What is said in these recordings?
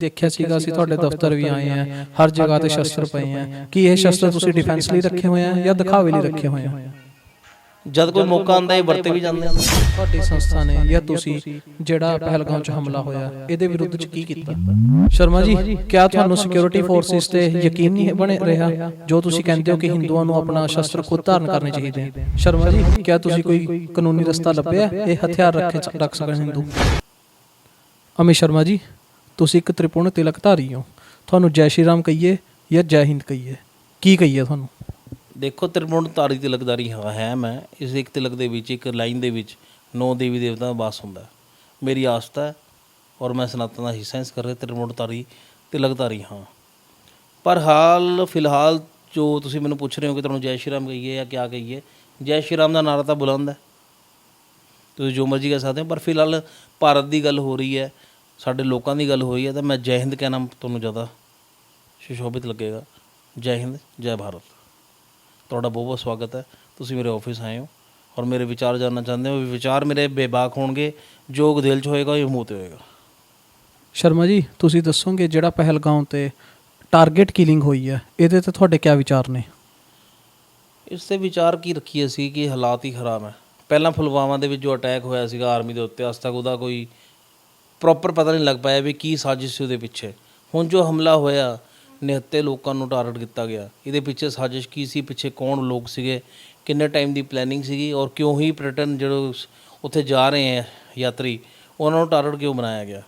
ਦੇਖਿਆ ਸੀਗਾ ਅਸੀਂ ਤੁਹਾਡੇ ਦਫ਼ਤਰ ਵੀ ਆਏ ਆ ਹਰ ਜਗ੍ਹਾ ਤੇ ਸ਼ਸਤਰ ਪਏ ਆ ਕੀ ਇਹ ਸ਼ਸਤਰ ਤੁਸੀਂ ਡਿਫੈਂਸ ਲਈ ਰੱਖੇ ਹੋਏ ਆ ਜਾਂ ਦਿਖਾਵੇ ਲਈ ਰੱਖੇ ਹੋਏ ਆ ਜਦ ਕੋਈ ਮੌਕਾ ਆਉਂਦਾ ਇਹ ਵਰਤੇ ਵੀ ਜਾਂਦੇ ਆ ਤੁਹਾਡੀ ਸੰਸਥਾ ਨੇ ਜਾਂ ਤੁਸੀਂ ਜਿਹੜਾ ਪਹਿਲਗਾਮ 'ਚ ਹਮਲਾ ਹੋਇਆ ਇਹਦੇ ਵਿਰੁੱਧ 'ਚ ਕੀ ਕੀਤਾ? ਸ਼ਰਮਾ ਜੀ ਕਿਆ ਤੁਹਾਨੂੰ ਸਿਕਿਉਰਿਟੀ ਫੋਰਸਿਸ ਤੇ ਯਕੀਨ ਨਹੀਂ ਬਣੇ ਰਿਹਾ ਜੋ ਤੁਸੀਂ ਕਹਿੰਦੇ ਹੋ ਕਿ ਹਿੰਦੂਆਂ ਨੂੰ ਆਪਣਾ ਸ਼ਸਤਰ ਖੁਦ ਧਾਰਨ ਕਰਨੇ ਚਾਹੀਦੇ ਆ। ਸ਼ਰਮਾ ਜੀ ਕਿਆ ਤੁਸੀਂ ਕੋਈ ਕਾਨੂੰਨੀ ਰਸਤਾ ਲੱਭਿਆ? ਇਹ ਹਥਿਆਰ ਰੱਖੇ ਰੱਖ ਸਕਣ ਹਿੰਦੂ ਅਮਿਤ ਸ਼ਰਮਾ ਜੀ ਤੁਸੀਂ ਇੱਕ ਤ੍ਰਿਪੁਰਨ ਤਿਲਕਧਾਰੀ ਹੋ। ਤੁਹਾਨੂੰ ਜੈ ਸ਼੍ਰੀ ਰਾਮ ਕਹੀਏ ਜਾਂ ਜੈ ਹਿੰਦ ਕਹੀਏ? ਕੀ ਕਹੀਏ ਤੁਹਾਨੂੰ? ਦੇਖੋ, ਤ੍ਰਿਪੁਣ ਧਾਰੀ ਤਿਲਕਦਾਰੀ ਹਾਂ, ਹੈ ਮੈਂ। ਇਸ ਇੱਕ ਤਿਲਕ ਦੇ ਵਿੱਚ, ਇੱਕ ਲਾਈਨ ਦੇ ਵਿੱਚ ਨੌ ਦੇਵੀ ਦੇਵਤਾ ਦਾ ਵਾਸ ਹੁੰਦਾ ਮੇਰੀ ਆਸਥਾ ਹੈ ਔਰ ਮੈਂ ਸਨਾਤਨ ਦਾ ਹਿੱਸਾ ਇਸ ਕਰਕੇ ਤ੍ਰਿਪੁਣ ਧਾਰੀ, ਤਿਲਕਧਾਰੀ ਹਾਂ। ਪਰ ਹਾਲ, ਫਿਲਹਾਲ ਜੋ ਤੁਸੀਂ ਮੈਨੂੰ ਪੁੱਛ ਰਹੇ ਹੋ ਕਿ ਤੁਹਾਨੂੰ ਜੈ ਸ਼੍ਰੀ ਰਾਮ ਕਹੀਏ ਜਾਂ ਕਿਆ ਕਹੀਏ, ਜੈ ਸ਼੍ਰੀ ਰਾਮ ਦਾ ਨਾਰਾ ਤਾਂ ਬੁਲੰਦ ਹੈ। ਤੁਸੀਂ ਜੋ ਮਰਜ਼ੀ ਕਹਿ ਸਕਦੇ ਹੋ, ਪਰ ਫਿਲਹਾਲ ਭਾਰਤ ਦੀ ਗੱਲ ਹੋ ਰਹੀ ਹੈ। ਸਾਡੇ ਲੋਕਾਂ ਦੀ ਗੱਲ ਹੋ ਰਹੀ ਹੈ ਤਾਂ ਮੈਂ ਜੈ ਹਿੰਦ ਕਹਿਣਾ ਤੁਹਾਨੂੰ ਜ਼ਿਆਦਾ ਸੁਸ਼ੋਭਿਤ ਲੱਗੇਗਾ। ਜੈ ਹਿੰਦ ਜੈ ਭਾਰਤ। ਤੁਹਾਡਾ ਬਹੁਤ ਬਹੁਤ ਸਵਾਗਤ ਹੈ। ਤੁਸੀਂ ਮੇਰੇ ਆਫਿਸ ਆਏ ਹੋ ਔਰ ਮੇਰੇ ਵਿਚਾਰ ਜਾਨਣਾ ਚਾਹੁੰਦੇ ਹੋ ਵਿਚਾਰ ਮੇਰੇ ਬੇਬਾਕ ਹੋਣਗੇ ਜੋ ਦਿਲ 'ਚ ਹੋਏਗਾ ਉਹ ਮੂੰਹ ਤੇ ਹੋਏਗਾ। ਸ਼ਰਮਾ ਜੀ ਤੁਸੀਂ ਦੱਸੋਗੇ ਜਿਹੜਾ ਪਹਿਲਗਾਮ ਤੇ ਟਾਰਗੇਟ ਕਿਲਿੰਗ ਹੋਈ ਹੈ ਇਹਦੇ ਤੇ ਤੁਹਾਡੇ ਕਿਆ ਵਿਚਾਰ ਨੇ? ਇਸ ਤੇ ਵਿਚਾਰ ਕੀ ਰੱਖੀਏ ਸੀ ਕਿ ਹਾਲਾਤ ਹੀ ਖਰਾਬ ਹੈ। ਪਹਿਲਾਂ ਫੁਲਵਾਮਾ ਦੇ ਵਿੱਚ ਜੋ ਅਟੈਕ ਹੋਇਆ ਸੀਗਾ ਆਰਮੀ ਦੇ ਉੱਤੇ ਅੱਜ ਤੱਕ ਉਹਦਾ ਕੋਈ ਪ੍ਰੋਪਰ ਪਤਾ ਨਹੀਂ ਲੱਗ ਪਾਇਆ ਵੀ ਕੀ ਸਾਜ਼ਿਸ਼ ਸੀ ਉਹਦੇ ਪਿੱਛੇ। ਹੁਣ ਜੋ ਹਮਲਾ ਹੋਇਆ, ਨਿਹੱਤੇ ਲੋਕਾਂ ਨੂੰ ਟਾਰਗੇਟ ਕੀਤਾ ਗਿਆ। ਇਹਦੇ ਪਿੱਛੇ ਸਾਜ਼ਿਸ਼ ਕੀ ਸੀ, ਪਿੱਛੇ ਕੌਣ ਲੋਕ ਸੀਗੇ, ਕਿੰਨੇ ਟਾਈਮ ਦੀ ਪਲੈਨਿੰਗ ਸੀਗੀ ਔਰ ਕਿਉਂ ਹੀ ਪ੍ਰਿਟਨ ਜਿਹੜੇ ਉੱਥੇ ਜਾ ਰਹੇ ਹੈ ਯਾਤਰੀ, ਉਹਨਾਂ ਨੂੰ ਟਾਰਗੇਟ ਕਿਉਂ ਬਣਾਇਆ ਗਿਆ?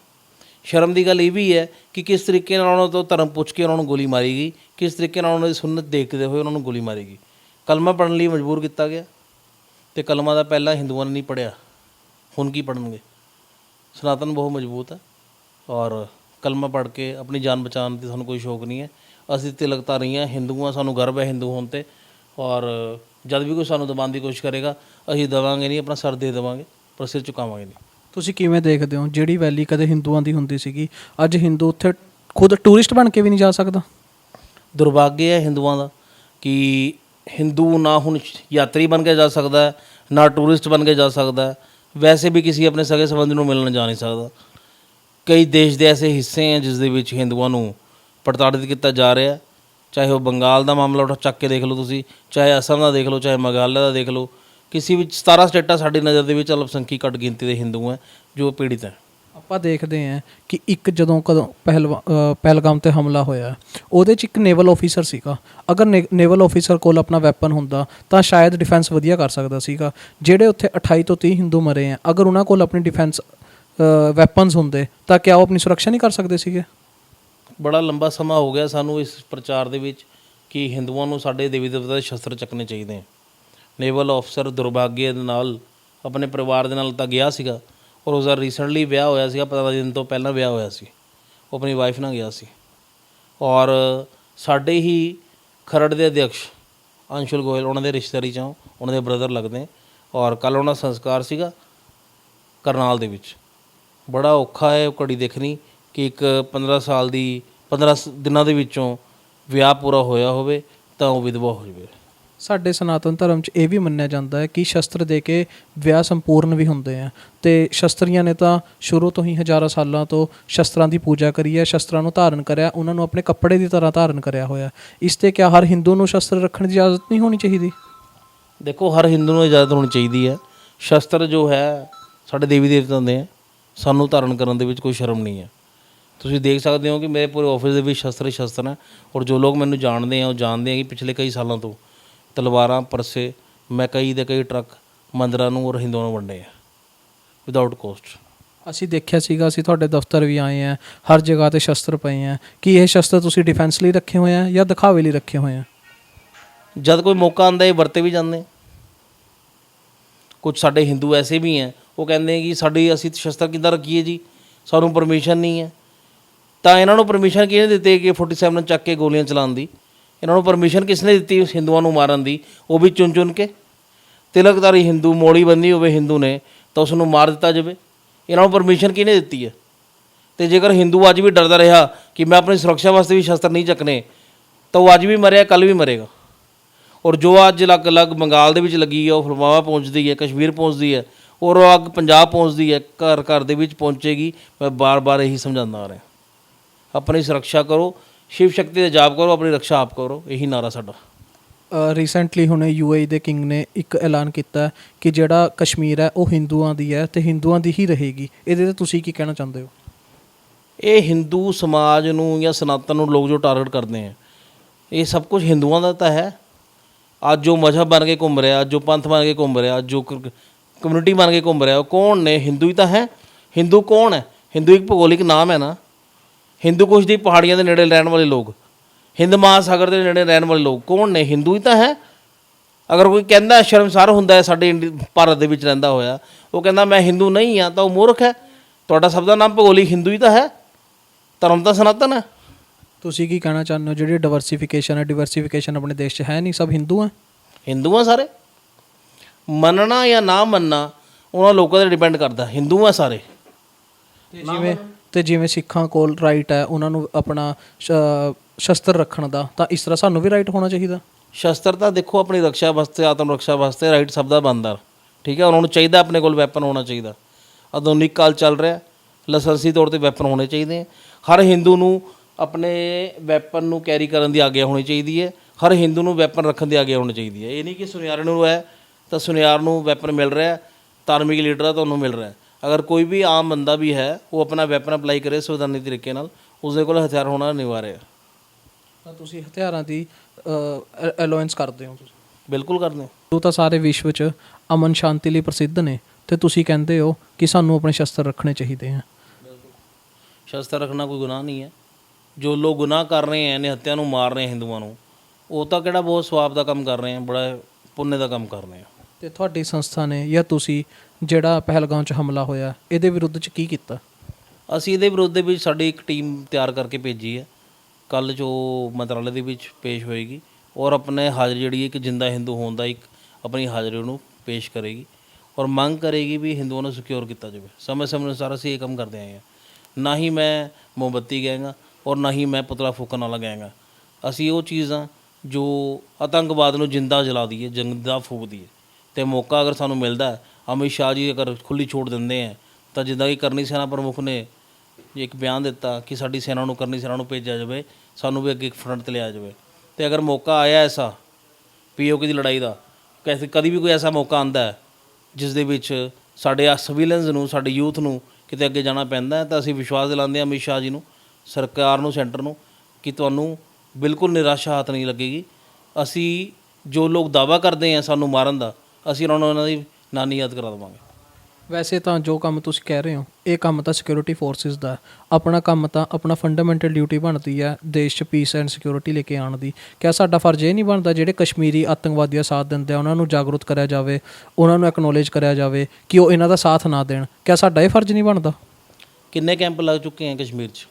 ਸ਼ਰਮ ਦੀ ਗੱਲ ਇਹ ਵੀ ਹੈ ਕਿ ਕਿਸ ਤਰੀਕੇ ਨਾਲ ਉਹਨਾਂ ਤੋਂ ਧਰਮ ਪੁੱਛ ਕੇ ਉਹਨਾਂ ਨੂੰ ਗੋਲੀ ਮਾਰੀ ਗਈ, ਕਿਸ ਤਰੀਕੇ ਨਾਲ ਉਹਨਾਂ ਦੀ ਸੁਨਨਤ ਦੇਖਦੇ ਹੋਏ ਉਹਨਾਂ ਨੂੰ ਗੋਲੀ ਮਾਰੀ ਗਈ। ਕਲਮਾ ਪੜਨ ਲਈ ਮਜਬੂਰ ਕੀਤਾ ਗਿਆ ਤੇ ਕਲਮਾ ਦਾ ਪਹਿਲਾਂ ਹਿੰਦੂਆਂ ਨੇ ਨਹੀਂ ਪੜਿਆ ਹੁਣ ਕੀ ਪੜਨਗੇ ਸਨਾਤਨ ਬਹੁਤ ਮਜ਼ਬੂਤ ਹੈ ਔਰ ਕਲਮਾ ਪੜ ਕੇ ਆਪਣੀ ਜਾਨ ਬਚਾਉਣ ਦੀ ਸਾਨੂੰ ਕੋਈ ਸ਼ੌਕ ਨਹੀਂ ਹੈ। ਅਸੀਂ ਤਿਲਕ ਧਾਰੀਆਂ ਹਿੰਦੂਆਂ ਸਾਨੂੰ ਗਰਵ ਹੈ ਹਿੰਦੂ ਹੋਣ ਤੇ ਔਰ ਜਦ ਵੀ ਕੋਈ ਸਾਨੂੰ ਦਬਾਉਣ ਦੀ ਕੋਸ਼ਿਸ਼ ਕਰੇਗਾ ਅਸੀਂ ਦਵਾਂਗੇ ਨਹੀਂ ਆਪਣਾ ਸਰ ਦੇ ਦੇਵਾਂਗੇ ਪਰ ਸਿਰ ਝੁਕਾਵਾਂਗੇ ਨਹੀਂ। ਤੁਸੀਂ ਕਿਵੇਂ ਦੇਖਦੇ ਹੋ ਜਿਹੜੀ ਵੈਲੀ ਕਦੇ ਹਿੰਦੂਆਂ ਦੀ ਹੁੰਦੀ ਸੀਗੀ? ਅੱਜ ਹਿੰਦੂ ਉੱਥੇ ਖੁਦ ਟੂਰਿਸਟ ਬਣ ਕੇ ਵੀ ਨਹੀਂ ਜਾ ਸਕਦਾ? ਦੁਰਭਾਗਯ ਹੈ ਹਿੰਦੂਆਂ ਦਾ ਕਿ ਹਿੰਦੂ ਨਾ ਹੁਣ ਯਾਤਰੀ ਬਣ ਕੇ ਜਾ ਸਕਦਾ ਹੈ ਨਾ ਟੂਰਿਸਟ ਬਣ ਕੇ ਜਾ ਸਕਦਾ ਹੈ। ਵੈਸੇ ਵੀ ਕਿਸੇ ਆਪਣੇ ਸਗੇ ਸੰਬੰਧੀ ਨੂੰ ਮਿਲਣ ਜਾ ਨਹੀਂ ਸਕਦਾ। ਕਈ ਦੇਸ਼ ਦੇ ਐਸੇ ਹਿੱਸੇ ਹਨ ਜਿਸ ਦੇ ਵਿੱਚ ਹਿੰਦੂਆਂ ਨੂੰ ਪ੍ਰਤਾੜਿਤ ਕੀਤਾ ਜਾ ਰਿਹਾ। ਹੈ ਚਾਹੇ ਉਹ ਬੰਗਾਲ ਦਾ ਮਾਮਲਾ ਉਠਾ ਚੱਕ ਕੇ ਦੇਖ ਲਓ ਤੁਸੀਂ, ਚਾਹੇ ਅਸਮ ਦਾ ਦੇਖ ਲਓ, ਚਾਹੇ ਮੇਘਾਲਿਆ ਦਾ ਦੇਖ ਲਓ। ਕਿਸੇ ਵਿੱਚ 17 ਸਟੇਟਾਂ ਸਾਡੀ ਨਜ਼ਰ ਦੇ ਵਿੱਚ ਅਲਪਸੰਖੀ ਘੱਟ ਗਿਣਤੀ ਦੇ ਹਿੰਦੂ ਹੈ ਜੋ ਪੀੜਿਤ ਹੈ ਆਪਾਂ ਦੇਖਦੇ ਹਾਂ ਕਿ ਇੱਕ ਜਦੋਂ ਕਦੋਂ ਪਹਿਲਵਾ ਪਹਿਲਗਾਮ ਤੇ ਹਮਲਾ ਹੋਇਆ, ਉਹਦੇ ਚ ਇੱਕ ਨੇਵਲ ਆਫੀਸਰ ਸੀਗਾ। ਅਗਰ ਨੇਵਲ ਆਫੀਸਰ ਕੋਲ ਆਪਣਾ ਵੈਪਨ ਹੁੰਦਾ, ਤਾਂ ਸ਼ਾਇਦ ਡਿਫੈਂਸ ਵਧੀਆ ਕਰ ਸਕਦਾ ਸੀਗਾ। ਜਿਹੜੇ ਉੱਥੇ 28 ਤੋਂ 30 ਹਿੰਦੂ ਮਰੇ ਆ, ਅਗਰ ਉਹਨਾਂ ਕੋਲ ਆਪਣੀ ਡਿਫੈਂਸ ਵੈਪਨਸ ਹੁੰਦੇ, ਤਾਂ ਕਿਆ ਉਹ ਆਪਣੀ ਸੁਰੱਖਿਆ ਨਹੀਂ ਕਰ ਸਕਦੇ ਸੀਗੇ? ਬੜਾ ਲੰਬਾ ਸਮਾਂ ਹੋ ਗਿਆ ਸਾਨੂੰ ਇਸ ਪ੍ਰਚਾਰ ਦੇ ਵਿੱਚ ਕਿ ਹਿੰਦੂਆਂ ਨੂੰ ਸਾਡੇ ਦੇਵੀ ਦੇਵਤਾ ਦੇ ਸ਼ਸਤਰ ਚੱਕਣੇ ਚਾਹੀਦੇ ਆ। ਨੇਵਲ ਅਫਸਰ ਦੁਰਭਾਗਯ ਦੇ ਨਾਲ, ਆਪਣੇ ਪਰਿਵਾਰ ਦੇ ਨਾਲ ਤਾਂ ਗਿਆ ਸੀਗਾ। ਔਰ ਉਸਦਾ ਰੀਸੈਂਟਲੀ ਵਿਆਹ ਹੋਇਆ ਸੀਗਾ 15 ਦਿਨ ਤੋਂ ਪਹਿਲਾਂ ਵਿਆਹ ਹੋਇਆ ਸੀ। ਉਹ ਆਪਣੀ ਵਾਈਫ ਨਾਲ ਗਿਆ ਸੀ। ਔਰ ਸਾਡੇ ਹੀ ਖਰੜ ਦੇ ਅਧਿਕਸ਼ ਅੰਸ਼ੁਲ ਗੋਇਲ, ਉਹਨਾਂ ਦੇ ਰਿਸ਼ਤੇਦਾਰੀ ਚੋਂ ਉਹਨਾਂ ਦੇ ਬ੍ਰਦਰ ਲੱਗਦੇ। ਔਰ ਕੱਲ ਉਹਨਾਂ ਦਾ ਸੰਸਕਾਰ ਸੀਗਾ ਕਰਨਾਲ ਦੇ ਵਿੱਚ। ਬੜਾ ਔਖਾ ਹੈ ਉਹ ਘੜੀ ਦੇਖਣੀ ਕਿ ਇੱਕ 15 ਸਾਲ ਦੀ 15 ਸ- ਦਿਨਾਂ ਦੇ ਵਿੱਚੋਂ ਵਿਆਹ ਪੂਰਾ ਹੋਇਆ ਹੋਵੇ ਤਾਂ ਉਹ ਵਿਧਵਾ ਹੋ ਜਾਵੇ। ਸਾਡੇ ਸਨਾਤਨ ਧਰਮ 'ਚ ਇਹ ਵੀ ਮੰਨਿਆ ਜਾਂਦਾ ਹੈ ਕਿ ਸ਼ਸਤਰ ਦੇ ਕੇ ਵਿਆਹ ਸੰਪੂਰਨ ਵੀ ਹੁੰਦੇ ਆ। ਤੇ ਸ਼ਸਤਰੀਆਂ ਨੇ ਤਾਂ ਸ਼ੁਰੂ ਤੋਂ ਹੀ ਹਜ਼ਾਰਾਂ ਸਾਲਾਂ ਤੋਂ ਸ਼ਸਤਰਾਂ ਦੀ ਪੂਜਾ ਕਰੀ ਹੈ, ਸ਼ਸਤਰਾਂ ਨੂੰ ਧਾਰਨ ਕਰਿਆ, ਉਹਨਾਂ ਨੂੰ ਆਪਣੇ ਕੱਪੜੇ ਦੀ ਤਰ੍ਹਾਂ ਧਾਰਨ ਕਰਿਆ ਹੋਇਆ। ਇਸ ਤੇ ਕਿਆ ਹਰ ਹਿੰਦੂ ਨੂੰ ਸ਼ਸਤਰ ਰੱਖਣ ਦੀ ਇਜਾਜ਼ਤ ਨਹੀਂ ਹੋਣੀ ਚਾਹੀਦੀ? ਦੇਖੋ, ਹਰ ਹਿੰਦੂ ਨੂੰ ਇਜਾਜ਼ਤ ਹੋਣੀ ਚਾਹੀਦੀ ਹੈ। ਸ਼ਸਤਰ ਜੋ ਹੈ, ਸਾਡੇ ਦੇਵੀ ਦੇਵਤਾਂ ਦੇ ਹੈ। ਸਾਨੂੰ ਧਾਰਨ ਕਰਨ ਦੇ ਵਿੱਚ ਕੋਈ ਸ਼ਰਮ ਨਹੀਂ ਹੈ। ਤੁਸੀਂ ਦੇਖ ਸਕਦੇ ਹੋ ਕਿ ਮੇਰੇ ਪੂਰੇ ਆਫਿਸ ਦੇ ਵਿੱਚ ਸ਼ਸਤਰ ਸ਼ਸਤਰ ਹੈ। ਔਰ ਜੋ ਲੋਕ ਮੈਨੂੰ ਜਾਣਦੇ ਆ, ਉਹ ਜਾਣਦੇ ਆ ਕਿ ਪਿਛਲੇ ਕਈ ਸਾਲਾਂ ਤੋਂ ਤਲਵਾਰਾਂ ਪਰਸੇ ਮੈਂ ਕਈ ਦੇ ਕਈ ਟਰੱਕ ਮੰਦਰਾਂ ਨੂੰ ਔਰ ਹਿੰਦੂਆਂ ਨੂੰ ਵੰਡੇ ਆ। ਵਿਦਆਊਟ ਕੋਸਟ ਅਸੀਂ ਦੇਖਿਆ ਸੀਗਾ ਅਸੀਂ ਤੁਹਾਡੇ ਦਫ਼ਤਰ ਵੀ ਆਏ ਆ ਹਰ ਜਗ੍ਹਾ ਤੇ ਸ਼ਸਤਰ ਪਏ ਆ। ਕੀ ਇਹ ਸ਼ਸਤਰ ਤੁਸੀਂ ਡਿਫੈਂਸ ਲਈ ਰੱਖੇ ਹੋਏ ਆ ਜਾਂ ਦਿਖਾਵੇ ਲਈ ਰੱਖੇ ਹੋਏ ਆ? ਜਦ ਕੋਈ ਮੌਕਾ ਆਉਂਦਾ ਇਹ ਵਰਤੇ ਵੀ ਜਾਂਦੇ ਕੁਝ ਸਾਡੇ ਹਿੰਦੂ ਐਸੇ ਵੀ ਹੈ ਉਹ ਕਹਿੰਦੇ ਆ ਕਿ ਸਾਡੀ ਅਸੀਂ ਸ਼ਸਤਰ ਕਿੱਦਾਂ ਰੱਖੀਏ ਜੀ? ਸਾਨੂੰ ਪਰਮਿਸ਼ਨ ਨਹੀਂ ਹੈ ਤਾਂ ਇਹਨਾਂ ਨੂੰ ਪਰਮਿਸ਼ਨ ਕਿਹਨੇ ਦਿੱਤੀ ਕਿ 47 ਨੂੰ ਚੱਕ ਕੇ ਗੋਲੀਆਂ ਚਲਾਉਣ ਦੀ? ਇਹਨਾਂ ਨੂੰ ਪਰਮਿਸ਼ਨ ਕਿਸ ਨੇ ਦਿੱਤੀ ਉਸ ਹਿੰਦੂਆਂ ਨੂੰ ਮਾਰਨ ਦੀ? ਉਹ ਵੀ ਚੁਣ ਚੁਣ ਕੇ। ਤਿਲਕਦਾਰੀ ਹਿੰਦੂ, ਮੋੜੀ ਬੰਦੀ ਹੋਵੇ ਹਿੰਦੂ ਨੇ, ਤਾਂ ਉਸ ਨੂੰ ਮਾਰ ਦਿੱਤਾ ਜਾਵੇ। ਇਹਨਾਂ ਨੂੰ ਪਰਮਿਸ਼ਨ ਕਿਹਨੇ ਦਿੱਤੀ ਹੈ? ਤੇ ਜੇਕਰ ਹਿੰਦੂ ਅੱਜ ਵੀ ਡਰਦਾ ਰਿਹਾ ਕਿ ਮੈਂ ਆਪਣੀ ਸੁਰੱਖਿਆ ਵਾਸਤੇ ਵੀ ਸ਼ਸਤਰ ਨਹੀਂ ਚੱਕਨੇ ਤਾਂ ਉਹ ਅੱਜ ਵੀ ਮਰਿਆ ਕੱਲ ਵੀ ਮਰੇਗਾ। ਔਰ ਜੋ ਅੱਜ ਅਲੱਗ-ਅਲੱਗ ਬੰਗਾਲ ਦੇ ਵਿੱਚ ਲੱਗੀ ਹੈ, ਉਹ ਫੁਲਵਾਮਾ ਪਹੁੰਚਦੀ ਹੈ, ਕਸ਼ਮੀਰ ਪਹੁੰਚਦੀ ਹੈ, ਔਰ ਉਹ ਅੱਗ ਪੰਜਾਬ ਪਹੁੰਚਦੀ ਹੈ, ਘਰ ਘਰ ਦੇ ਵਿੱਚ ਪਹੁੰਚੇਗੀ। ਮੈਂ ਬਾਰ-ਬਾਰ ਇਹੀ ਸਮਝਾਉਂਦਾ ਆ ਰਿਹਾ। ਆਪਣੀ ਸੁਰੱਖਿਆ ਕਰੋ ਸ਼ਿਵ ਸ਼ਕਤੀ ਦਾ ਜਾਪ ਕਰੋ ਆਪਣੀ ਰੱਖਿਆ ਆਪ ਕਰੋ ਇਹੀ ਨਾਰਾ ਸਾਡਾ। ਰੀਸੈਂਟਲੀ ਹੁਣੇ ਯੂਏਈ ਦੇ ਕਿੰਗ ਨੇ ਇੱਕ ਐਲਾਨ ਕੀਤਾ ਕਿ ਜਿਹੜਾ ਕਸ਼ਮੀਰ ਹੈ ਉਹ ਹਿੰਦੂਆਂ ਦੀ ਹੈ ਤੇ ਹਿੰਦੂਆਂ ਦੀ ਹੀ ਰਹੇਗੀ। ਇਹਦੇ ਤੇ ਤੁਸੀਂ ਕੀ ਕਹਿਣਾ ਚਾਹੁੰਦੇ ਹੋ? ਇਹ ਹਿੰਦੂ ਸਮਾਜ ਨੂੰ ਜਾਂ ਸਨਾਤਨ ਨੂੰ ਲੋਕ ਜੋ ਟਾਰਗੇਟ ਕਰਦੇ ਆ ਇਹ ਸਭ ਕੁਝ ਹਿੰਦੂਆਂ ਦਾ ਤਾਂ ਹੈ। ਅੱਜ ਜੋ ਮਜ਼ਹਬ ਬਣ ਕੇ ਘੁੰਮ ਰਿਹਾ ਜੋ ਪੰਥ ਬਣ ਕੇ ਘੁੰਮ ਰਿਹਾ ਜੋ ਕਮਿਊਨਿਟੀ ਬਣ ਕੇ ਘੁੰਮ ਰਿਹਾ ਉਹ ਕੌਣ ਨੇ? ਹਿੰਦੂ ਹੀ ਤਾਂ ਹੈ। ਹਿੰਦੂ ਕੌਣ ਹੈ? ਹਿੰਦੂ ਇੱਕ ਭੂਗੋਲਿਕ ਨਾਮ ਹੈ ਨਾ। ਹਿੰਦੂ ਕੁਸ਼ ਦੀ ਪਹਾੜੀਆਂ ਦੇ ਨੇੜੇ ਰਹਿਣ ਵਾਲੇ ਲੋਕ ਹਿੰਦ ਮਹਾਸਾਗਰ ਦੇ ਨੇੜੇ ਰਹਿਣ ਵਾਲੇ ਲੋਕ ਕੌਣ ਨੇ? ਹਿੰਦੂ ਹੀ ਤਾਂ ਹੈ। ਅਗਰ ਕੋਈ ਕਹਿੰਦਾ ਸ਼ਰਮਸਾਰ ਹੁੰਦਾ ਹੈ ਸਾਡੇ ਭਾਰਤ ਦੇ ਵਿੱਚ ਰਹਿੰਦਾ ਹੋਇਆ ਉਹ ਕਹਿੰਦਾ ਮੈਂ ਹਿੰਦੂ ਨਹੀਂ ਆ ਤਾਂ ਉਹ ਮੂਰਖ ਹੈ। ਤੁਹਾਡਾ ਸਭ ਦਾ ਨਾਮ ਭੂਗੋਲਿਕ ਹਿੰਦੂ ਹੀ ਤਾਂ ਹੈ। ਧਰਮ ਤਾਂ ਸਨਾਤਨ ਹੈ। ਤੁਸੀਂ ਕੀ ਕਹਿਣਾ ਚਾਹੁੰਦੇ ਹੋ? ਜਿਹੜੀ ਡਿਵਰਸਿਫਿਕੇਸ਼ਨ ਹੈ ਡਿਵਰਸਿਫਿਕੇਸ਼ਨ ਆਪਣੇ ਦੇਸ਼ 'ਚ ਹੈ ਨਹੀਂ ਸਭ ਹਿੰਦੂ ਹੈ? ਹਿੰਦੂ ਆ ਸਾਰੇ। ਮੰਨਣਾ ਜਾਂ ਨਾ ਮੰਨਣਾ ਉਹਨਾਂ ਲੋਕਾਂ ਤੇ ਡਿਪੈਂਡ ਕਰਦਾ। ਹਿੰਦੂ ਆ ਸਾਰੇ। ਜਿਵੇਂ ਤੇ ਜਿਵੇਂ ਸਿੱਖਾਂ ਕੋਲ ਰਾਈਟ ਹੈ, ਉਹਨਾਂ ਨੂੰ ਆਪਣਾ ਸ਼- ਸ਼ਸਤਰ ਰੱਖਣ ਦਾ, ਤਾਂ ਇਸ ਤਰ੍ਹਾਂ ਸਾਨੂੰ ਵੀ ਰਾਈਟ ਹੋਣਾ ਚਾਹੀਦਾ। ਸ਼ਸਤਰ ਤਾਂ ਦੇਖੋ ਆਪਣੀ ਰੱਖਿਆ ਵਾਸਤੇ, ਆਤਮ ਰੱਖਿਆ ਵਾਸਤੇ ਰਾਈਟ ਸਭ ਦਾ ਬਣਦਾ। ਠੀਕ ਹੈ, ਉਹਨਾਂ ਨੂੰ ਚਾਹੀਦਾ ਆਪਣੇ ਕੋਲ ਵੈਪਨ ਹੋਣਾ ਚਾਹੀਦਾ। ਆਧੁਨਿਕ ਕਾਲ ਚੱਲ ਰਿਹਾ ਲਾਇਸੈਂਸੀ ਤੌਰ ਤੇ ਵੈਪਨ ਹੋਣੇ ਚਾਹੀਦੇ ਹਰ ਹਿੰਦੂ ਨੂੰ ਆਪਣੇ ਵੈਪਨ ਨੂੰ ਕੈਰੀ ਕਰਨ ਦੀ ਆਗਿਆ ਹੋਣੀ ਚਾਹੀਦੀ ਹੈ। ਹਰ ਹਿੰਦੂ ਨੂੰ ਵੈਪਨ ਰੱਖਣ ਦੀ ਆਗਿਆ ਹੋਣੀ ਚਾਹੀਦੀ ਹੈ। ਇਹ ਨਹੀਂ ਕਿ ਸੁਨਿਆਰੇ ਨੂੰ ਹੈ, ਤਾਂ ਸੁਨਿਆਰ ਨੂੰ ਵੈਪਨ ਮਿਲ ਰਿਹਾ ਧਾਰਮਿਕ ਲੀਡਰ ਦਾ ਤੁਹਾਨੂੰ ਮਿਲ ਰਿਹਾ ਅਗਰ ਕੋਈ ਵੀ ਆਮ ਬੰਦਾ ਵੀ ਹੈ ਉਹ ਆਪਣਾ ਵੈਪਨ ਅਪਲਾਈ ਕਰੇ ਸੰਵਿਧਾਨੀ ਤਰੀਕੇ ਨਾਲ ਉਸਦੇ ਕੋਲ ਹਥਿਆਰ ਹੋਣਾ ਅਨਿਵਾਰ ਹੈ। ਤਾਂ ਤੁਸੀਂ ਹਥਿਆਰਾਂ ਦੀ ਅਲਾਉੈਂਸ ਕਰਦੇ ਹੋ ਤੁਸੀਂ? ਬਿਲਕੁਲ ਕਰਦੇ ਹਾਂ। ਉਹ ਤਾਂ ਸਾਰੇ ਵਿਸ਼ਵ 'ਚ ਅਮਨ ਸ਼ਾਂਤੀ ਲਈ ਪ੍ਰਸਿੱਧ ਨੇ ਤੇ ਤੁਸੀਂ ਕਹਿੰਦੇ ਹੋ ਕਿ ਸਾਨੂੰ ਆਪਣੇ ਸ਼ਸਤਰ ਰੱਖਣੇ ਚਾਹੀਦੇ ਆ। ਸ਼ਸਤਰ ਰੱਖਣਾ ਕੋਈ ਗੁਨਾਹ ਨਹੀਂ ਹੈ। ਜੋ ਲੋਕ ਗੁਨਾਹ ਕਰ ਰਹੇ ਹਨ ਹੱਤਿਆ ਨੂੰ ਮਾਰ ਰਹੇ ਹਿੰਦੂਆਂ ਨੂੰ ਉਹ ਤਾਂ ਕਿਹੜਾ ਬਹੁਤ ਸਵਾਬ ਦਾ ਕੰਮ ਕਰ ਰਹੇ ਹਨ ਬੜਾ ਪੁੰਨੇ ਦਾ ਕੰਮ ਕਰ ਰਹੇ ਹਨ ਤੇ ਤੁਹਾਡੀ ਸੰਸਥਾ ਨੇ ਜਾਂ ਤੁਸੀਂ ਜਿਹੜਾ ਪਹਿਲਗਾਮ 'ਚ ਹਮਲਾ ਹੋਇਆ, ਇਹਦੇ ਵਿਰੁੱਧ 'ਚ ਕੀ ਕੀਤਾ? ਅਸੀਂ ਇਹਦੇ ਵਿਰੁੱਧ ਦੇ ਵਿੱਚ ਸਾਡੀ ਇੱਕ ਟੀਮ ਤਿਆਰ ਕਰਕੇ ਭੇਜੀ ਹੈ। ਕੱਲ ਜੋ ਮੰਤਰਾਲੇ ਦੇ ਵਿੱਚ ਪੇਸ਼ ਹੋਏਗੀ ਔਰ ਆਪਣੇ ਹਾਜ਼ਰ ਜਿਹੜੀ ਇੱਕ ਜਿੰਦਾ ਹਿੰਦੂ ਹੋਣ ਦਾ ਇੱਕ ਆਪਣੀ ਹਾਜ਼ਰੀ ਨੂੰ ਪੇਸ਼ ਕਰੇਗੀ ਔਰ ਮੰਗ ਕਰੇਗੀ ਵੀ ਹਿੰਦੂਆਂ ਨੂੰ ਸਿਕਿਉਰ ਕੀਤਾ ਜਾਵੇ। ਸਮੇਂ ਸਮੇਂ ਅਨੁਸਾਰ ਅਸੀਂ ਇਹ ਕੰਮ ਕਰਦੇ ਆਏ ਹਾਂ। ਨਾ ਹੀ ਮੈਂ ਮੋਮਬੱਤੀ ਗਏਗਾ ਔਰ ਨਾ ਹੀ ਮੈਂ ਪੁਤਲਾ ਫੂਕਣ ਵਾਲਾ ਗਏਗਾ। ਅਸੀਂ ਉਹ ਚੀਜ਼ਾਂ ਜੋ ਆਤੰਕਵਾਦ ਨੂੰ ਜਿੰਦਾ ਜਲਾ ਦਈਏ, ਜਿੰਦਾ ਫੂਕ ਦਈਏ ਤੇ ਮੌਕਾ ਅਗਰ ਸਾਨੂੰ ਮਿਲਦਾ ਅਮਿਤ ਸ਼ਾਹ ਜੀ ਅਗਰ ਖੁੱਲੀ ਛੋਟ ਦਿੰਦੇ ਆ ਤਾਂ ਜਿੱਦਾਂ ਕਿ ਕਰਨੀ ਸੈਨਾ ਪ੍ਰਮੁੱਖ ਨੇ ਇੱਕ ਬਿਆਨ ਦਿੱਤਾ ਕਿ ਸਾਡੀ ਸੈਨਾ ਨੂੰ ਕਰਨੀ ਸੈਨਾ ਨੂੰ ਭੇਜਿਆ ਜਾਵੇ, ਸਾਨੂੰ ਵੀ ਅੱਗੇ ਇੱਕ ਫਰੰਟ ਤੇ ਲਿਆ ਜਾਵੇ। ਤੇ ਅਗਰ ਮੌਕਾ ਆਇਆ ਐਸਾ ਪੀਓਕੇ ਦੀ ਲੜਾਈ ਦਾ, ਕੈਸੇ, ਕਦੀ ਵੀ ਕੋਈ ਐਸਾ ਮੌਕਾ ਆਂਦਾ ਹੈ, ਜਿਸ ਦੇ ਵਿੱਚ ਸਾਡੇ ਆ ਸਿਵੀਲੀਅਨਸ ਨੂੰ, ਸਾਡੇ ਯੂਥ ਨੂੰ ਕਿਤੇ ਅੱਗੇ ਜਾਣਾ ਪੈਂਦਾ ਤਾਂ ਅਸੀਂ ਵਿਸ਼ਵਾਸ ਦਿਲਾਉਂਦੇ ਹਾਂ ਅਮਿਤ ਸ਼ਾਹ ਜੀ ਨੂੰ, ਸਰਕਾਰ ਨੂੰ, ਸੈਂਟਰ ਨੂੰ, ਕਿ ਤੁਹਾਨੂੰ ਬਿਲਕੁਲ ਨਿਰਾਸ਼ਾ ਹੱਥ ਨਹੀਂ ਲੱਗੇਗੀ। ਅਸੀਂ ਜੋ ਲੋਕ ਦਾਵਾ ਕਰਦੇ ਆ ਸਾਨੂੰ ਮਾਰਨ ਦਾ ਅਸੀਂ ਉਹਨਾਂ ਨੂੰ ਉਹਨਾਂ ਦੀ ਨਾਨੀ ਯਾਦ ਕਰਾ ਦੇਵਾਂਗੇ। ਵੈਸੇ ਤਾਂ ਜੋ ਕੰਮ ਤੁਸੀਂ ਕਹਿ ਰਹੇ ਹੋ ਇਹ ਕੰਮ ਤਾਂ ਸਿਕਿਉਰਿਟੀ ਫੋਰਸਿਸ ਦਾ ਹੈ। ਆਪਣਾ ਕੰਮ ਤਾਂ ਆਪਣਾ ਫੰਡਾਮੈਂਟਲ ਡਿਊਟੀ ਬਣਦੀ ਹੈ ਦੇਸ਼ 'ਚ ਪੀਸ ਐਂਡ ਸਿਕਿਉਰਿਟੀ ਲੈ ਕੇ ਆਉਣ ਦੀ। ਕਿਆ ਸਾਡਾ ਫਰਜ਼ ਇਹ ਨਹੀਂ ਬਣਦਾ ਜਿਹੜੇ ਕਸ਼ਮੀਰੀ ਆਤੰਕਵਾਦੀਆਂ ਸਾਥ ਦਿੰਦੇ ਆ ਉਹਨਾਂ ਨੂੰ ਜਾਗਰੂਕ ਕਰਿਆ ਜਾਵੇ ਉਹਨਾਂ ਨੂੰ ਐਕਨੋਲੇਜ ਕਰਿਆ ਜਾਵੇ ਕਿ ਉਹ ਇਹਨਾਂ ਦਾ ਸਾਥ ਨਾ ਦੇਣ। ਕਿਆ ਸਾਡਾ ਇਹ ਫਰਜ਼ ਨਹੀਂ ਬਣਦਾ? ਕਿੰਨੇ ਕੈਂਪ ਲੱਗ ਚੁੱਕੇ ਹੈ ਕਸ਼ਮੀਰ 'ਚ?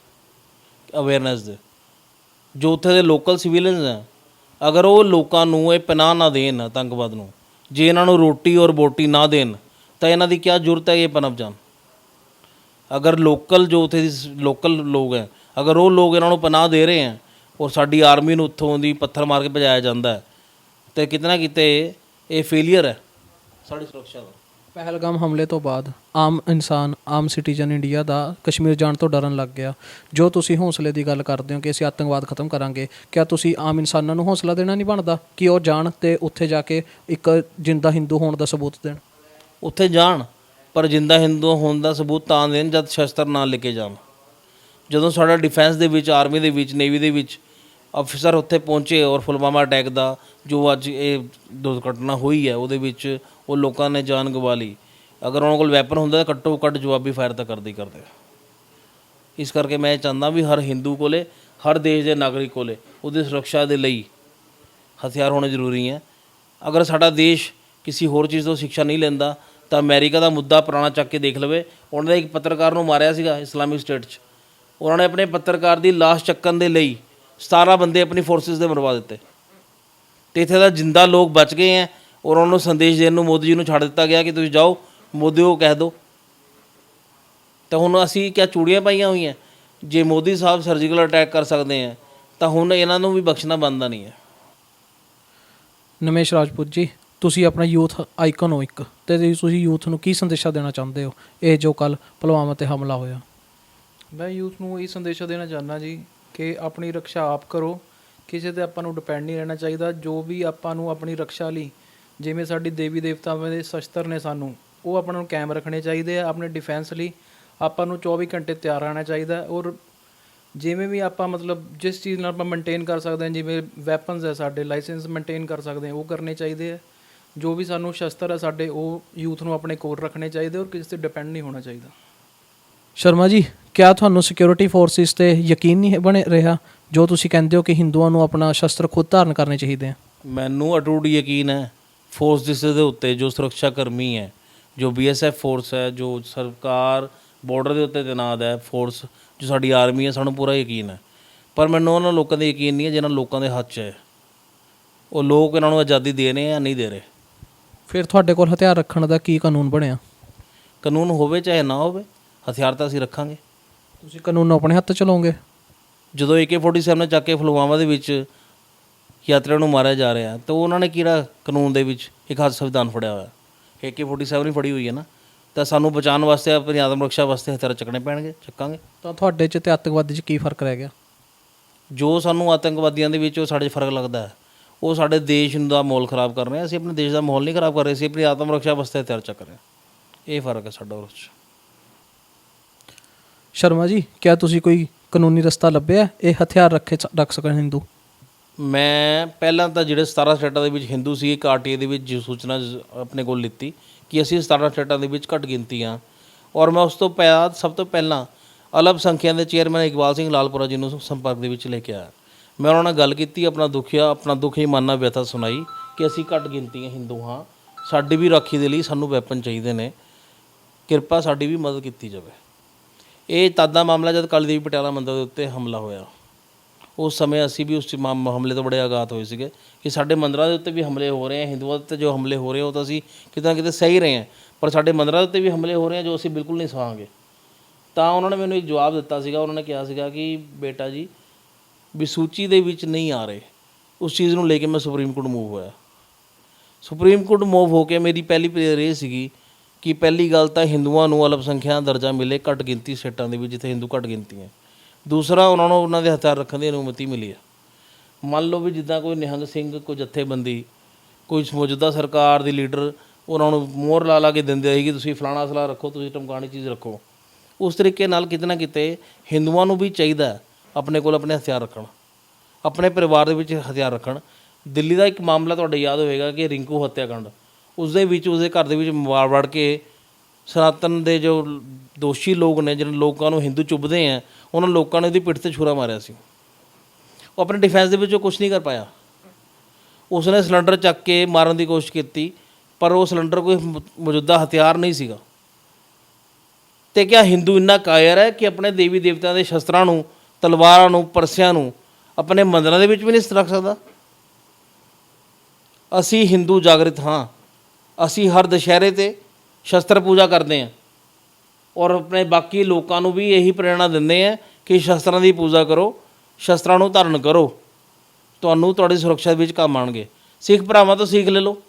ਅਵੇਅਰਨੈਸ ਦੇ। ਜੋ ਉੱਥੇ ਦੇ ਲੋਕਲ ਸਿਵੀਲੀਅਨਸ ਹੈ ਅਗਰ ਉਹ ਲੋਕਾਂ ਨੂੰ ਇਹ ਪਨਾਹ ਨਾ ਦੇਣ ਆਤੰਕਵਾਦ ਨੂੰ ਜੇ ਇਹਨਾਂ ਨੂੰ ਰੋਟੀ ਔਰ ਬੋਟੀ ਨਾ ਦੇਣ, ਤਾਂ ਇਹਨਾਂ ਦੀ ਕੀ ਜ਼ਰੂਰਤ ਹੈ ਇਹ ਪਨਪ ਜਾਣ? ਅਗਰ ਲੋਕਲ ਜੋ ਉੱਥੇ ਦੀ ਲੋਕਲ ਲੋਕ ਹੈ, ਅਗਰ ਉਹ ਲੋਕ ਇਹਨਾਂ ਨੂੰ ਪਨਾਹ ਦੇ ਰਹੇ ਹੈ, ਔਰ ਸਾਡੀ ਆਰਮੀ ਨੂੰ ਉੱਥੋਂ ਦੀ ਪੱਥਰ ਮਾਰ ਕੇ ਭਜਾਇਆ ਜਾਂਦਾ ਹੈ, ਤੇ ਕਿਤੇ ਨਾ ਕਿਤੇ ਇਹ ਫੇਲਿਅਰ ਹੈ ਸਾਡੀ ਸੁਰੱਖਿਆ ਦਾ। ਪਹਿਲਗਾਮ ਹਮਲੇ ਤੋਂ ਬਾਅਦ ਆਮ ਇਨਸਾਨ, ਆਮ ਸਿਟੀਜ਼ਨ ਇੰਡੀਆ ਦਾ ਕਸ਼ਮੀਰ ਜਾਣ ਤੋਂ ਡਰਨ ਲੱਗ ਗਿਆ। ਜੋ ਤੁਸੀਂ ਹੌਸਲੇ ਦੀ ਗੱਲ ਕਰਦੇ ਹੋ ਕਿ ਅਸੀਂ ਆਤੰਕਵਾਦ ਖਤਮ ਕਰਾਂਗੇ, ਕਿਆ ਤੁਸੀਂ ਆਮ ਇਨਸਾਨਾਂ ਨੂੰ ਹੌਸਲਾ ਦੇਣਾ ਨਹੀਂ ਬਣਦਾ ਕਿ ਉਹ ਜਾਣ ਤੇ ਉੱਥੇ ਜਾ ਕੇ ਇੱਕ ਜਿੰਦਾ ਹਿੰਦੂ ਹੋਣ ਦਾ ਸਬੂਤ ਦੇਣ? ਉੱਥੇ ਜਾਣ, ਪਰ ਜਿੰਦਾ ਹਿੰਦੂ ਹੋਣ ਦਾ ਸਬੂਤ ਤਾਂ ਦੇਣ ਜਦ ਸ਼ਸਤਰ ਨਾਲ ਲੈ ਕੇ ਜਾਣ। ਜਦੋਂ ਸਾਡਾ ਡਿਫੈਂਸ ਦੇ ਵਿੱਚ ਆਰਮੀ ਦੇ ਵਿੱਚ ਨੇਵੀ ਦੇ ਵਿੱਚ ਅਫਸਰ ਉੱਥੇ ਪਹੁੰਚੇ ਔਰ ਫੁਲਵਾਮਾ ਅਟੈਕ ਦਾ, ਜੋ ਅੱਜ ਇਹ ਦੁਰਘਟਨਾ ਹੋਈ ਹੈ, ਉਹਦੇ ਵਿੱਚ ਉਹ ਲੋਕਾਂ ਨੇ ਜਾਨ ਗਵਾ ਲਈ। ਅਗਰ ਉਹਨਾਂ ਕੋਲ ਵੈਪਨ ਹੁੰਦਾ ਤਾਂ ਘੱਟੋ ਘੱਟ ਜਵਾਬੀ ਫਾਇਰ ਤਾਂ ਕਰਦੇ ਹੀ ਕਰਦੇ ਇਸ ਕਰਕੇ ਮੈਂ ਇਹ ਚਾਹੁੰਦਾ ਵੀ ਹਰ ਹਿੰਦੂ ਕੋਲੇ, ਹਰ ਦੇਸ਼ ਦੇ ਨਾਗਰਿਕ ਕੋਲੇ ਉਹਦੀ ਸੁਰੱਖਿਆ ਦੇ ਲਈ ਹਥਿਆਰ ਹੋਣੇ ਜ਼ਰੂਰੀ ਹੈ। ਅਗਰ ਸਾਡਾ ਦੇਸ਼ ਕਿਸੇ ਹੋਰ ਚੀਜ਼ ਤੋਂ ਸਿੱਖਿਆ ਨਹੀਂ ਲੈਂਦਾ, ਤਾਂ ਅਮਰੀਕਾ ਦਾ ਮੁੱਦਾ ਪੁਰਾਣਾ ਚੱਕ ਕੇ ਦੇਖ ਲਵੇ। ਉਹਨਾਂ ਨੇ ਇੱਕ ਪੱਤਰਕਾਰ ਨੂੰ ਮਾਰਿਆ ਸੀਗਾ, ਇਸਲਾਮਿਕ ਸਟੇਟ 'ਚ। ਉਹਨਾਂ ਨੇ ਆਪਣੇ ਪੱਤਰਕਾਰ ਦੀ ਲਾਸ਼ ਚੱਕਣ ਦੇ ਲਈ 17 ਬੰਦੇ ਆਪਣੀ ਫੋਰਸਿਸ ਦੇ ਮਰਵਾ ਦਿੱਤੇ। ਤੇ ਇੱਥੇ ਦਾ ਜਿੰਦਾ ਲੋਕ ਬਚ ਗਏ ਹੈ ਔਰ ਉਹਨਾਂ ਨੂੰ ਸੰਦੇਸ਼ ਦੇਣ ਨੂੰ ਮੋਦੀ ਜੀ ਨੂੰ ਛੱਡ ਦਿੱਤਾ ਗਿਆ ਕਿ ਤੁਸੀਂ ਜਾਓ ਮੋਦੀ ਨੂੰ ਕਹਿ ਦਿਓ ਤਾਂ ਹੁਣ ਅਸੀਂ ਕਿਆ ਚੂੜੀਆਂ ਪਾਈਆਂ ਹੋਈਆਂ? ਜੇ ਮੋਦੀ ਸਾਹਿਬ ਸਰਜੀਕਲ ਅਟੈਕ ਕਰ ਸਕਦੇ ਆ ਤਾਂ ਹੁਣ ਇਹਨਾਂ ਨੂੰ ਵੀ ਬਖਸ਼ਣਾ ਬਣਦਾ ਨਹੀਂ ਹੈ ਨਮੇਸ਼ ਰਾਜਪੂਤ ਜੀ ਤੁਸੀਂ ਆਪਣਾ ਯੂਥ ਆਈਕਨ ਹੋ ਇੱਕ ਤੇ ਤੁਸੀਂ ਯੂਥ ਨੂੰ ਕੀ ਸੰਦੇਸ਼ਾ ਦੇਣਾ ਚਾਹੁੰਦੇ ਹੋ? ਇਹ ਜੋ ਕੱਲ ਪੁਲਵਾਮਾ ਤੇ ਹਮਲਾ ਹੋਇਆ। ਮੈਂ ਯੂਥ ਨੂੰ ਇਹ ਸੰਦੇਸ਼ ਦੇਣਾ ਚਾਹੁੰਦਾ ਜੀ ਕਿ ਆਪਣੀ ਰੱਖਿਆ ਆਪ ਕਰੋ। ਕਿਸੇ ਤੇ ਆਪਾਂ ਨੂੰ ਡਿਪੈਂਡ ਨਹੀਂ ਰਹਿਣਾ ਚਾਹੀਦਾ। ਜੋ ਵੀ ਆਪਾਂ ਨੂੰ ਆਪਣੀ ਰੱਖਿਆ ਲਈ, ਜਿਵੇਂ ਸਾਡੀ ਦੇਵੀ ਦੇਵਤਾਵਾਂ ਦੇ ਸ਼ਸਤਰ ਨੇ ਸਾਨੂੰ, ਉਹ ਆਪਾਂ ਨੂੰ ਕਾਇਮ ਰੱਖਣੇ ਚਾਹੀਦੇ ਆ ਆਪਣੇ ਡਿਫੈਂਸ ਲਈ। ਆਪਾਂ ਨੂੰ 24 ਘੰਟੇ ਤਿਆਰ ਰਹਿਣਾ ਚਾਹੀਦਾ ਔਰ ਜਿਵੇਂ ਵੀ ਆਪਾਂ ਮਤਲਬ ਜਿਸ ਚੀਜ਼ ਨਾਲ ਆਪਾਂ ਮੇਨਟੇਨ ਕਰ ਸਕਦੇ ਹਾਂ, ਜਿਵੇਂ ਵੈਪਨਸ ਹੈ ਸਾਡੇ ਲਾਇਸੈਂਸ ਮੇਨਟੇਨ ਕਰ ਸਕਦੇ ਹਾਂ, ਉਹ ਕਰਨੇ ਚਾਹੀਦੇ ਆ। ਜੋ ਵੀ ਸਾਨੂੰ ਸ਼ਸਤਰ ਹੈ ਸਾਡੇ, ਉਹ ਯੂਥ ਨੂੰ ਆਪਣੇ ਕੋਲ ਰੱਖਣੇ ਚਾਹੀਦੇ ਔਰ ਕਿਸੇ ਤੇ ਡਿਪੈਂਡ ਨਹੀਂ ਹੋਣਾ ਚਾਹੀਦਾ। ਸ਼ਰਮਾ ਜੀ ਕਿਆ ਤੁਹਾਨੂੰ ਸਿਕਿਉਰਿਟੀ ਫੋਰਸਿਸ ਤੇ ਯਕੀਨ ਨਹੀਂ ਬਣੇ ਰਿਹਾ ਜੋ ਤੁਸੀਂ ਕਹਿੰਦੇ ਹੋ ਕਿ ਹਿੰਦੂਆਂ ਨੂੰ ਆਪਣਾ ਸ਼ਸਤਰ ਖੁਦ ਧਾਰਨ ਕਰਨੇ ਚਾਹੀਦੇ ਆ? ਮੈਨੂੰ ਅਟੂਟ ਯਕੀਨ ਹੈ ਫੋਰਸ ਦਿਸ ਦੇ ਉੱਤੇ ਜੋ ਸੁਰੱਖਿਆ ਕਰਮੀ ਹੈ ਜੋ ਬੀਐਸਐਫ ਫੋਰਸ ਹੈ ਜੋ ਸਰਕਾਰ ਬਾਰਡਰ ਦੇ ਉੱਤੇ ਤੈਨਾਤ ਹੈ ਫੋਰਸ ਜੋ ਸਾਡੀ ਆਰਮੀ ਹੈ ਸਾਨੂੰ ਪੂਰਾ ਯਕੀਨ ਹੈ। ਪਰ ਮੈਨੂੰ ਉਹਨਾਂ ਲੋਕਾਂ ਦੇ ਯਕੀਨ ਨਹੀਂ ਹੈ ਜਿਹਨਾਂ ਲੋਕਾਂ ਦੇ ਹੱਥ 'ਚ ਹੈ। ਉਹ ਲੋਕ ਇਹਨਾਂ ਨੂੰ ਆਜ਼ਾਦੀ ਦੇ ਰਹੇ ਆ ਨਹੀਂ ਦੇ ਰਹੇ? ਫਿਰ ਤੁਹਾਡੇ ਕੋਲ ਹਥਿਆਰ ਰੱਖਣ ਦਾ ਕੀ ਕਾਨੂੰਨ ਬਣਿਆ? ਕਾਨੂੰਨ ਹੋਵੇ ਚਾਹੇ ਨਾ ਹੋਵੇ ਹਥਿਆਰ ਤਾਂ ਅਸੀਂ ਰੱਖਾਂਗੇ। ਤੁਸੀਂ ਕਾਨੂੰਨ ਨੂੰ ਆਪਣੇ ਹੱਥ ਚਲਾਓਗੇ ਜਦੋਂ AK47 ਨੇ ਚੱਕ ਕੇ ਫਲਵਾਮਾ ਦੇ ਵਿੱਚ ਯਾਤਰੀਆਂ ਨੂੰ ਮਾਰਿਆ ਜਾ ਰਿਹਾ ਤਾਂ ਉਹਨਾਂ ਨੇ ਕਿਹੜਾ ਕਾਨੂੰਨ ਦੇ ਵਿੱਚ ਇੱਕ ਹੱਥ ਸੰਵਿਧਾਨ ਫੜਿਆ ਹੋਇਆ? AK47 ਹੀ ਫੜੀ ਹੋਈ ਹੈ ਨਾ। ਤਾਂ ਸਾਨੂੰ ਬਚਾਉਣ ਵਾਸਤੇ ਆਪਣੀ ਆਤਮ ਰੱਖਿਆ ਵਾਸਤੇ ਹਥਿਆਰ ਚੱਕਣੇ ਪੈਣਗੇ ਚੱਕਾਂਗੇ। ਤਾਂ ਤੁਹਾਡੇ ਚ ਤੇ ਅੱਤਵਾਦੀ ਚ ਕੀ ਫ਼ਰਕ ਰਹਿ ਗਿਆ? ਜੋ ਸਾਨੂੰ ਆਤੰਕਵਾਦੀਆਂ ਦੇ ਵਿੱਚ ਉਹ ਸਾਡੇ 'ਚ ਫ਼ਰਕ ਲੱਗਦਾ ਹੈ। ਉਹ ਸਾਡੇ ਦੇਸ਼ ਨੂੰ ਦਾ ਮਾਹੌਲ ਖਰਾਬ ਕਰ ਰਹੇ ਆ। ਅਸੀਂ ਆਪਣੇ ਦੇਸ਼ ਦਾ ਮਾਹੌਲ ਨਹੀਂ ਖਰਾਬ ਕਰ ਰਹੇ ਅਸੀਂ ਆਪਣੀ ਆਤਮ ਰੱਖਿਆ ਵਾਸਤੇ ਹਥਿਆਰ ਚੱਕ ਰਹੇ ਹਾਂ। ਇਹ ਫ਼ਰਕ ਹੈ ਸਾਡਾ ਉਸ 'ਚ। ਸ਼ਰਮਾ ਜੀ, ਕਿਆ ਤੁਸੀਂ ਕੋਈ ਕਾਨੂੰਨੀ ਰਸਤਾ ਲੱਭਿਆ? ਇਹ ਹਥਿਆਰ ਰੱਖੇ ਰੱਖ ਸਕਣ ਹਿੰਦੂ। ਮੈਂ ਪਹਿਲਾਂ ਤਾਂ ਜਿਹੜੇ 17 ਸਟੇਟਾਂ ਦੇ ਵਿੱਚ ਹਿੰਦੂ ਸੀ, ਇੱਕ ਆਰਟੀਏ ਦੇ ਵਿੱਚ ਸੂਚਨਾ ਆਪਣੇ ਕੋਲ ਲਿੱਤੀ ਕਿ ਅਸੀਂ 17 ਸਟੇਟਾਂ ਦੇ ਵਿੱਚ ਘੱਟ ਗਿਣਤੀ ਹਾਂ। ਔਰ ਮੈਂ ਉਸ ਤੋਂ ਬਾਅਦ ਸਭ ਤੋਂ ਪਹਿਲਾਂ ਅਲਪ ਸੰਖਿਆ ਦੇ ਚੇਅਰਮੈਨ ਇਕਬਾਲ ਸਿੰਘ ਲਾਲਪੁਰਾ ਜੀ ਨੂੰ ਸੰਪਰਕ ਦੇ ਵਿੱਚ ਲੈ ਕੇ ਆਇਆ। ਮੈਂ ਉਹਨਾਂ ਨਾਲ ਗੱਲ ਕੀਤੀ, ਆਪਣਾ ਦੁਖਿਆ ਆਪਣਾ ਦੁਖੀ ਮਾਨਾ ਵਿਅਥਾ ਸੁਣਾਈ ਕਿ ਅਸੀਂ ਘੱਟ ਗਿਣਤੀ ਹਾਂ, ਹਿੰਦੂ ਹਾਂ। ਸਾਡੀ ਵੀ ਰਾਖੀ ਦੇ ਲਈ ਸਾਨੂੰ ਵੈਪਨ ਚਾਹੀਦੇ ਨੇ। ਕਿਰਪਾ ਸਾਡੀ ਵੀ ਮਦਦ ਕੀਤੀ ਜਾਵੇ। ਇਹ ਤਾਦਾ ਮਾਮਲਾ ਜਦ ਕਾਲੀ ਦੇਵੀ ਪਟਿਆਲਾ ਮੰਦਰ ਦੇ ਉੱਤੇ ਹਮਲਾ ਹੋਇਆ। ਉਸ ਸਮੇਂ ਅਸੀਂ ਵੀ ਉਸ ਮਾਮ- ਹਮਲੇ ਤੋਂ ਬੜੇ ਆਗਾਤ ਹੋਏ ਸੀਗੇ ਕਿ ਸਾਡੇ ਮੰਦਰਾਂ ਦੇ ਉੱਤੇ ਵੀ ਹਮਲੇ ਹੋ ਰਹੇ ਆ, ਹਿੰਦੂਆਂ ਦੇ ਉੱਤੇ ਜੋ ਹਮਲੇ ਹੋ ਰਹੇ ਆ, ਉਹ ਤਾਂ ਅਸੀਂ ਕਿਤੇ ਨਾ ਕਿਤੇ ਸਹੀ ਰਹੇ ਆ। ਪਰ ਸਾਡੇ ਮੰਦਰਾਂ ਦੇ ਉੱਤੇ ਵੀ ਹਮਲੇ ਹੋ ਰਹੇ ਆ, ਜੋ ਅਸੀਂ ਬਿਲਕੁਲ ਨਹੀਂ ਸਹਾਂਗੇ। ਤਾਂ ਉਹਨਾਂ ਨੇ ਮੈਨੂੰ ਇੱਕ ਜਵਾਬ ਦਿੱਤਾ ਸੀਗਾ, ਉਹਨਾਂ ਨੇ ਕਿਹਾ ਸੀਗਾ ਕਿ ਬੇਟਾ ਜੀ, ਵੀ ਸੂਚੀ ਦੇ ਵਿੱਚ ਨਹੀਂ ਆ ਰਹੇ। ਉਸ ਚੀਜ਼ ਨੂੰ ਲੈ ਕੇ ਮੈਂ ਸੁਪਰੀਮ ਕੋਰਟ ਮੂਵ ਹੋਇਆ। ਸੁਪਰੀਮ ਕੋਰਟ ਮੂਵ ਹੋ ਕੇ ਮੇਰੀ ਪਹਿਲੀ ਪ੍ਰੇਅਰ ਇਹ ਸੀਗੀ ਕਿ ਪਹਿਲੀ ਗੱਲ ਤਾਂ ਹਿੰਦੂਆਂ ਨੂੰ ਅਲਪਸੰਖਿਆ ਦਰਜਾ ਮਿਲੇ, ਘੱਟ ਗਿਣਤੀ ਸਟੇਟਾਂ ਦੇ ਵਿੱਚ ਜਿੱਥੇ ਹਿੰਦੂ ਘੱਟ ਗਿਣਤੀ ਹੈ। ਦੂਸਰਾ, ਉਹਨਾਂ ਨੂੰ ਉਹਨਾਂ ਦੇ ਹਥਿਆਰ ਰੱਖਣ ਦੀ ਅਨੁਮਤੀ ਮਿਲੀ ਹੈ। ਮੰਨ ਲਓ ਵੀ ਜਿੱਦਾਂ ਕੋਈ ਨਿਹੰਗ ਸਿੰਘ, ਕੋਈ ਜਥੇਬੰਦੀ, ਕੋਈ ਮੌਜੂਦਾ ਸਰਕਾਰ ਦੀ ਲੀਡਰ, ਉਹਨਾਂ ਨੂੰ ਮੋਹਰ ਲਾ ਲਾ ਕੇ ਦਿੰਦੇ ਸੀ ਕਿ ਤੁਸੀਂ ਫਲਾਣਾ ਅਸਲਾ ਰੱਖੋ, ਤੁਸੀਂ ਟਮਕਾਣੀ ਚੀਜ਼ ਰੱਖੋ। ਉਸ ਤਰੀਕੇ ਨਾਲ ਕਿਤੇ ਨਾ ਕਿਤੇ ਹਿੰਦੂਆਂ ਨੂੰ ਵੀ ਚਾਹੀਦਾ ਆਪਣੇ ਕੋਲ ਆਪਣੇ ਹਥਿਆਰ ਰੱਖਣ। ਆਪਣੇ ਪਰਿਵਾਰ ਦੇ ਵਿੱਚ ਹਥਿਆਰ ਰੱਖਣ। ਦਿੱਲੀ ਦਾ ਇੱਕ ਮਾਮਲਾ ਤੁਹਾਡੇ ਯਾਦ ਹੋਵੇਗਾ ਕਿ ਰਿੰਕੂ ਹੱਤਿਆਕਾਂਡ। ਉਸ ਦੇ ਵਿੱਚ, ਉਸਦੇ ਘਰ ਦੇ ਵਿੱਚ ਮਾਰ ਵੜ ਕੇ ਸਨਾਤਨ ਦੇ ਜੋ ਦੋਸ਼ੀ ਲੋਕ ਨੇ, ਜਿਹਨਾਂ ਲੋਕਾਂ ਨੂੰ ਹਿੰਦੂ ਚੁੱਭਦੇ ਆ, ਉਹਨਾਂ ਲੋਕਾਂ ਨੇ ਉਹਦੀ ਪਿੱਠ ਤੇ ਛੁਰਾ ਮਾਰਿਆ ਸੀ। ਉਹ ਆਪਣੇ ਡਿਫੈਂਸ ਦੇ ਵਿੱਚ ਉਹ ਕੁਝ ਨਹੀਂ ਕਰ ਪਾਇਆ। ਉਸਨੇ ਸਿਲੰਡਰ ਚੱਕ ਕੇ ਮਾਰਨ ਦੀ ਕੋਸ਼ਿਸ਼ ਕੀਤੀ, ਪਰ ਉਹ ਸਿਲੰਡਰ ਕੋਈ ਮੌਜੂਦਾ ਹਥਿਆਰ ਨਹੀਂ ਸੀਗਾ। ਤੇ ਕਿਆ ਹਿੰਦੂ ਇੰਨਾ ਕਾਇਰ ਹੈ ਕਿ ਆਪਣੇ ਦੇਵੀ ਦੇਵਤਿਆਂ ਦੇ ਸ਼ਸਤਰਾਂ ਨੂੰ, ਤਲਵਾਰਾਂ ਨੂੰ, ਪਰਸਿਆਂ ਨੂੰ ਆਪਣੇ ਮੰਦਰਾਂ ਦੇ ਵਿੱਚ ਵੀ ਨਹੀਂ ਰੱਖ ਸਕਦਾ? ਅਸੀਂ ਹਿੰਦੂ ਜਾਗਰਿਤ ਹਾਂ। ਅਸੀਂ ਹਰ ਦੁਸ਼ਹਿਰੇ ਤੇ ਸ਼ਸਤਰ ਪੂਜਾ ਕਰਦੇ ਹਾਂ। ਔਰ ਆਪਣੇ ਬਾਕੀ ਲੋਕਾਂ ਨੂੰ ਵੀ ਇਹੀ ਪ੍ਰੇਰਣਾ ਦਿੰਦੇ ਆ ਕਿ ਸ਼ਸਤਰਾਂ ਦੀ ਪੂਜਾ ਕਰੋ, ਸ਼ਸਤਰਾਂ ਨੂੰ ਧਾਰਨ ਕਰੋ। ਤੁਹਾਨੂੰ ਤੁਹਾਡੀ ਸੁਰੱਖਿਆ ਵਿੱਚ ਕੰਮ ਆਉਣਗੇ। ਸਿੱਖ ਭਰਾਵਾਂ ਤੋਂ ਸਿੱਖ ਲੈ ਲਓ।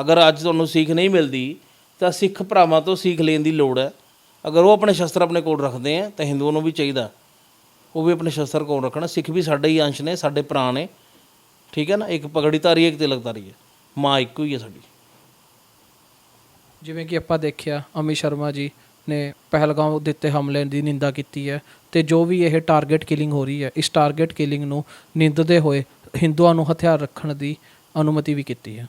ਅਗਰ ਅੱਜ ਤੁਹਾਨੂੰ ਸਿੱਖ ਨਹੀਂ ਮਿਲਦੀ, ਤਾਂ ਸਿੱਖ ਭਰਾਵਾਂ ਤੋਂ ਸਿੱਖ ਲੈਣ ਦੀ ਲੋੜ ਹੈ। ਅਗਰ ਉਹ ਆਪਣੇ ਸ਼ਸਤਰ ਆਪਣੇ ਕੋਲ ਰੱਖਦੇ ਆ ਤਾਂ ਹਿੰਦੂਆਂ ਨੂੰ ਵੀ ਚਾਹੀਦਾ। ਉਹ ਵੀ ਆਪਣੇ ਸ਼ਸਤਰ ਕੋਲ ਰੱਖਣਾ। ਸਿੱਖ ਵੀ ਸਾਡੇ ਹੀ ਅੰਸ਼ ਨੇ, ਸਾਡੇ ਭਰਾ ਨੇ। ਠੀਕ ਹੈ ਨਾ? ਇੱਕ ਪਗੜੀ ਧਾਰੀ ਹੈ, ਇੱਕ ਤਿਲਕ ਧਾਰੀ ਹੈ। ਮਾਂ ਇੱਕੋ ਹੀ ਹੈ ਸਾਡੀ। ਜਿਵੇਂ ਕਿ ਆਪਾਂ ਦੇਖਿਆ ਅਮਿਤ ਸ਼ਰਮਾ ਜੀ ਨੇ ਪਹਿਲਗਾਂਵ ਦਿੱਤੇ ਹਮਲੇ ਦੀ ਨਿੰਦਾ ਕੀਤੀ ਹੈ ਤੇ ਜੋ ਵੀ ਇਹ ਟਾਰਗੇਟ ਕਿਲਿੰਗ ਹੋ ਰਹੀ ਹੈ, ਇਸ ਟਾਰਗੇਟ ਕਿਲਿੰਗ ਨੂੰ ਨਿੰਦਦੇ ਹੋਏ ਹਿੰਦੂਆਂ ਨੂੰ ਹਥਿਆਰ ਰੱਖਣ ਦੀ ਅਨੁਮਤੀ ਵੀ ਕੀਤੀ ਹੈ।